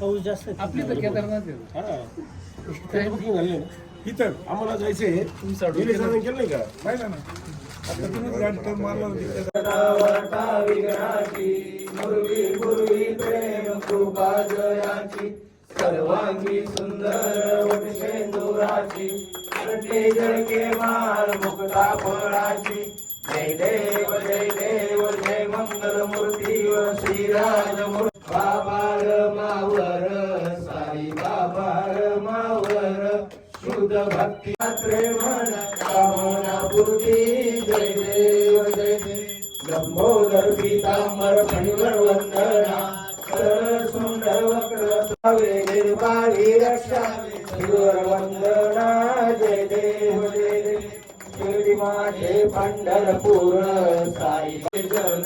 पाऊस जास्त आहे. आपली तर केदारनाथ आहे. हा. त्याला booking झालेलं आहे ना. इथं आम्हाला जायचंय गेले साधन केलं नाही का पाहिलं ना आता तुम्हीच गाडी तर मारला होती भक्ती प्रेमण कामना पूर्ती जय देव जय देव. लंबोदर पीतांबर फणीवर वंदना. सरळ सुंदर वक्र सावे निर्वाळी रक्षा शिवर वंदना जय देव जय देव. शिर्डी माझे पंढरपूर साई जन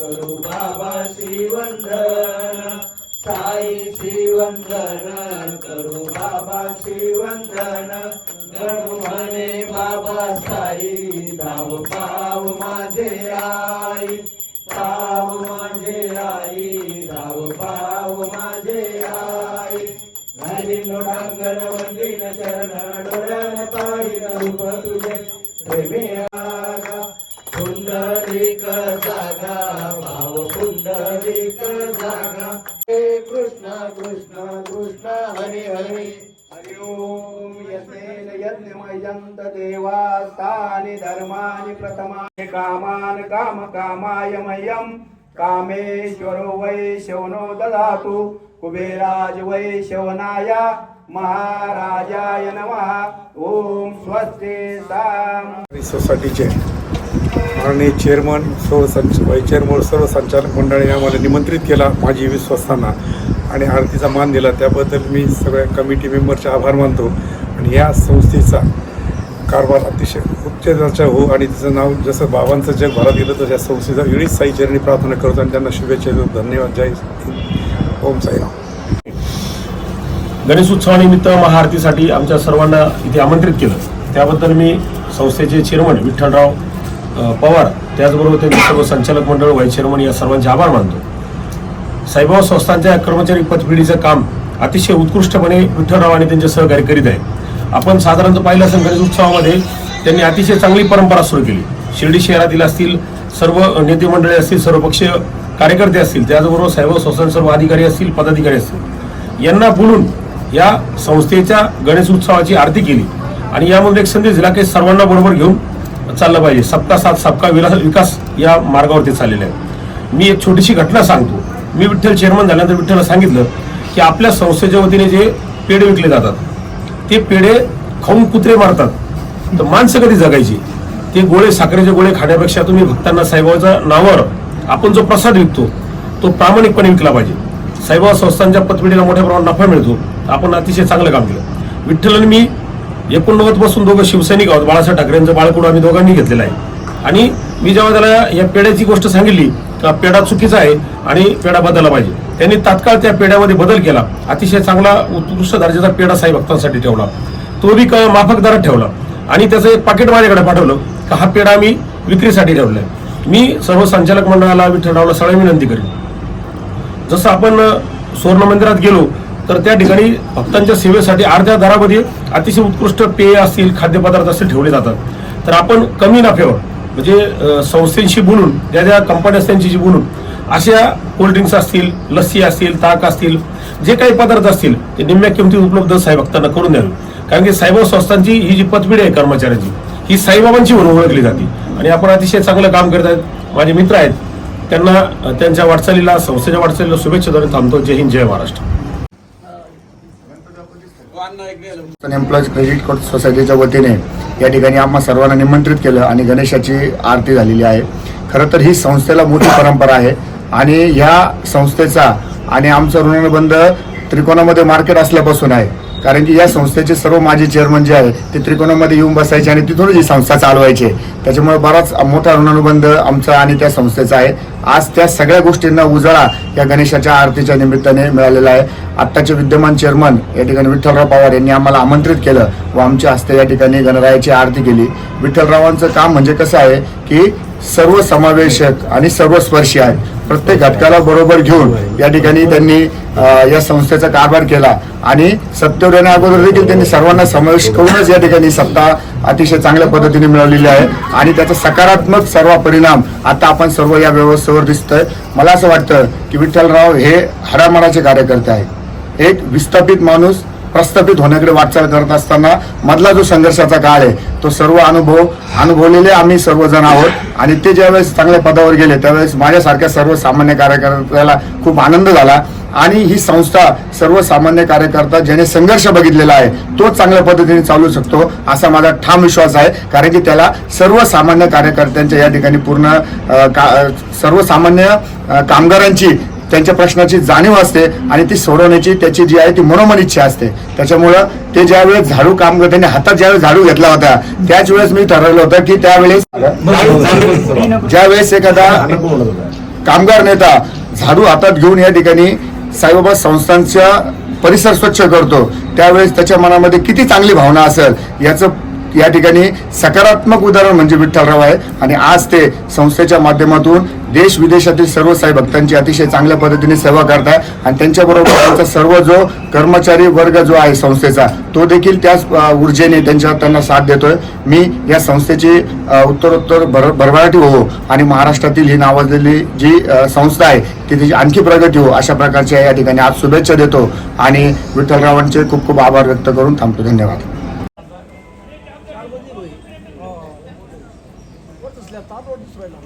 करू बाबा श्रीवंदन. साई श्रीवंदन करू बाबा श्रीवंदन. गणू म्हणे बाबा साई धाव पाव माझे आई. पाव माझे आई धाव पाव माझे आई. घाली लोटांगण वंदीन चरण डोळ्यान पाहिन रूप तुझे. प्रेमी आगा पुंडरीक जागा भाव पुंडरीक जागा. हे कृष्ण कृष्ण कृष्ण हरी हरी. हरि ओम यज्ञेन यज्ञमयंत देवास्तानि धर्माणि प्रथमानि कामान् काम कामाय मह्यं कामेश्वरो वै शवनो ददातु कुबेराज वै शवनाय महाराजाय नमः. ओम स्वस्ति साम. सोसायटीचे माननीय चेअरमन सर्व संच वाई चेअरमन सर्व संचालक मंडळाने आम्हाला निमंत्रित केला माझी विश्वासांना आणि आरतीचा मान दिला. त्याबद्दल मी सगळ्या कमिटी मेंबरचे आभार मानतो आणि या संस्थेचा कारभार अतिशय उच्च दर्जा हो आणि तिचं नाव जसं बाबांचं जग भरात गेलं तर या संस्थेचा वेळीच साई चरणी प्रार्थना करतो आणि त्यांना शुभेच्छा देतो. धन्यवाद. जय ओम साईराम. गणेश उत्सवानिमित्त महाआरतीसाठी आमच्या सर्वांना इथे आमंत्रित केलं. त्याबद्दल मी संस्थेचे चेअरमन विठ्ठलराव पवार त्याचबरोबर त्यांचे सर्व संचालक मंडळ व्हाईस चेअरमन या सर्वांचे आभार मानतो. साईबाबा संस्थांच्या कर्मचारी पतपिढीचं काम अतिशय उत्कृष्टपणे विठ्ठलराव आणि त्यांचे सहकार्य करीत आहे. आपण साधारणतः पाहिलं असेल गणेश उत्सवामध्ये त्यांनी अतिशय चांगली परंपरा सुरू केली. शिर्डी शहरातील असतील सर्व नेते मंडळे असतील सर्वपक्षीय कार्यकर्ते असतील त्याचबरोबर साईबाबा संस्थांचे सर्व अधिकारी असतील पदाधिकारी असतील यांना बोलून या संस्थेच्या गणेश उत्सवाची आरती केली. आणि यामध्ये एक संदेश दिला की सर्वांना बरोबर घेऊन चाललं पाहिजे. सबका साथ सबका विलास विकास या मार्गावरती चाललेला आहे मी एक छोटीशी घटना सांगतो. मी विठ्ठल चेअरमन झाल्यानंतर विठ्ठलला सांगितलं की आपल्या संस्थेच्या वतीने जे पेढे विकले जातात ते पेढे खाऊन कुत्रे मारतात. तर माणसं कधी जगायची? ते गोळे साखरेचे गोळे खाण्यापेक्षा तुम्ही भक्तांना साईबाबाच्या नावावर आपण जो प्रसाद विकतो तो प्रामाणिकपणे विकला पाहिजे. साईबाबा संस्थांच्या पतपिढीला मोठ्या प्रमाणात नफा मिळतो. आपण अतिशय चांगलं काम केलं. विठ्ठल आणि मी एकोणनव्वदपासून दोघं शिवसैनिक आहोत. बाळासाहेब ठाकरेंचं बाळकडू आम्ही दोघांनी घेतलेलं आहे. आणि मी जेव्हा त्याला या पेढ्याची गोष्ट सांगितली का पेढा चुकीचा आहे आणि पेढा बदलला पाहिजे. त्यांनी तात्काळ त्या पेढ्यामध्ये बदल केला. अतिशय चांगला उत्कृष्ट दर्जाचा पेढा साई भक्तांसाठी ठेवला. तो बी माफक दरात ठेवला. आणि त्याचं एक पाकिट माझ्याकडे पाठवलं का हा पेढा मी विक्रीसाठी ठेवलाय. मी सर्व संचालक मंडळाला विठ्ठलरावला सगळ्या विनंती करेन. जसं आपण सुवर्ण मंदिरात गेलो तर त्या ठिकाणी भक्तांच्या सेवेसाठी अर्ध्या दरामध्ये अतिशय उत्कृष्ट पेय असतील खाद्यपदार्थ असतील ठेवले जातात. तर आपण कमी नफ्यावर म्हणजे संस्थेशी बोलून ज्या ज्या कंपन्या असतील त्यांच्याशी बोलून अशा कोल्ड्रिंक्स असतील लस्सी असतील ताक असतील जे काही पदार्थ असतील ते निम्म्या किमतीत उपलब्ध साहेब भक्तांना करून द्यावे. कारण की साईबाबा संस्थांची ही जी पतपिढी आहे कर्मचाऱ्यांची ही साईबाबांची म्हणून ओळखली जाते. आणि आपण अतिशय चांगलं काम करत आहेत. माझे मित्र आहेत. त्यांना त्यांच्या वाटचालीला संस्थेच्या वाटचालीला शुभेच्छा देऊन थांबतो. जय हिंद जय महाराष्ट्र. एम्प्लॉईज क्रेडिट कार्ड सोसायटीच्या वतीने या ठिकाणी आम्हा सर्वांना निमंत्रित केलं आणि गणेशाची आरती झालेली आहे. खरं तर ही संस्थेला मोठी परंपरा आहे आणि ह्या संस्थेचा आणि आमचा ऋणबंध त्रिकोणामध्ये मार्केट असल्यापासून आहे. कारण की या संस्थेचे सर्व माजी चेअरमन जे आहेत ते त्रिकोणामध्ये येऊन बसायचे आणि तिथूनच ही संस्था चालवायचे. त्याच्यामुळे बराच मोठा ऋणानुबंध आमचा आणि त्या संस्थेचा आहे. आज त्या सगळ्या गोष्टींना उजाळा या गणेशाच्या आरतीच्या निमित्ताने मिळालेला आहे. आत्ताचे विद्यमान चेअरमन या ठिकाणी विठ्ठलराव पवार यांनी आम्हाला आमंत्रित केलं व आमच्या हस्ते या ठिकाणी गणरायाची आरती केली. विठ्ठलरावांचं काम म्हणजे कसं आहे की सर्व समावेशक आणि सर्वस्पर्शी आहे प्रत्येक घटकाला बरोबर घेऊन या ठिकाणी त्यांनी या संस्थेचा कारभार केला. आणि सत्तेवर येण्या देखील त्यांनी सर्वांना समावेश करूनच या ठिकाणी सत्ता अतिशय चांगल्या पद्धतीने मिळवलेली आहे. आणि त्याचा सकारात्मक सर्व परिणाम आता आपण सर्व या व्यवस्थेवर दिसतोय. मला असं वाटतं की विठ्ठलराव हे हरामराचे कार्यकर्ते आहेत. एक विस्थापित माणूस प्रस्थापित होण्याकडे वाटचाल करत असताना मधला जो संघर्षाचा काळ आहे तो सर्व अनुभव अनुभवलेले आम्ही सर्वजण आहोत. आणि ते ज्यावेळेस चांगल्या पदावर गेले त्यावेळेस माझ्यासारख्या सर्वसामान्य कार्यकर्त्याला खूप आनंद झाला. आणि ही संस्था सर्वसामान्य कार्यकर्ता ज्याने संघर्ष बघितलेला आहे तोच चांगल्या पद्धतीने चालू शकतो असा माझा ठाम विश्वास आहे. कारण की त्याला सर्वसामान्य कार्यकर्त्यांच्या या ठिकाणी पूर्ण का सर्वसामान्य कामगारांची त्यांच्या प्रश्नाची जाणीव असते आणि ती सोडवण्याची त्याची जी आहे ती मनोमन इच्छा असते. त्याच्यामुळं ते ज्यावेळेस झाडू काम त्यांनी हातात ज्यावेळेस झाडू घेतला होता त्याच वेळेस मी ठरवलं होतं की त्यावेळेस ज्यावेळेस एखादा कामगार नेता झाडू हातात घेऊन या ठिकाणी साईबाबा संस्थांचा परिसर स्वच्छ करतो त्यावेळेस त्याच्या मनामध्ये किती चांगली भावना असेल याचं या ठिकाणी सकारात्मक उदाहरण म्हणजे विठ्ठलराव आहे. आणि आज ते संस्थेच्या माध्यमातून देश विदेशातील सर्व साई भक्तांची अतिशय चांगल्या पद्धतीने सेवा करताय. आणि त्यांच्याबरोबर त्यांचा सर्व जो कर्मचारी वर्ग जो आहे संस्थेचा तो देखील त्याच ऊर्जेने त्यांच्या त्यांना साथ देतोय. मी या संस्थेची उत्तरोत्तर भर भरभराटी हो आणि महाराष्ट्रातील ही नावाजलेली जी संस्था आहे ती त्याची आणखी प्रगती हो अशा प्रकारच्या या ठिकाणी आज शुभेच्छा देतो. आणि विठ्ठलरावांचे खूप खूप आभार व्यक्त करून थांबतो. धन्यवाद.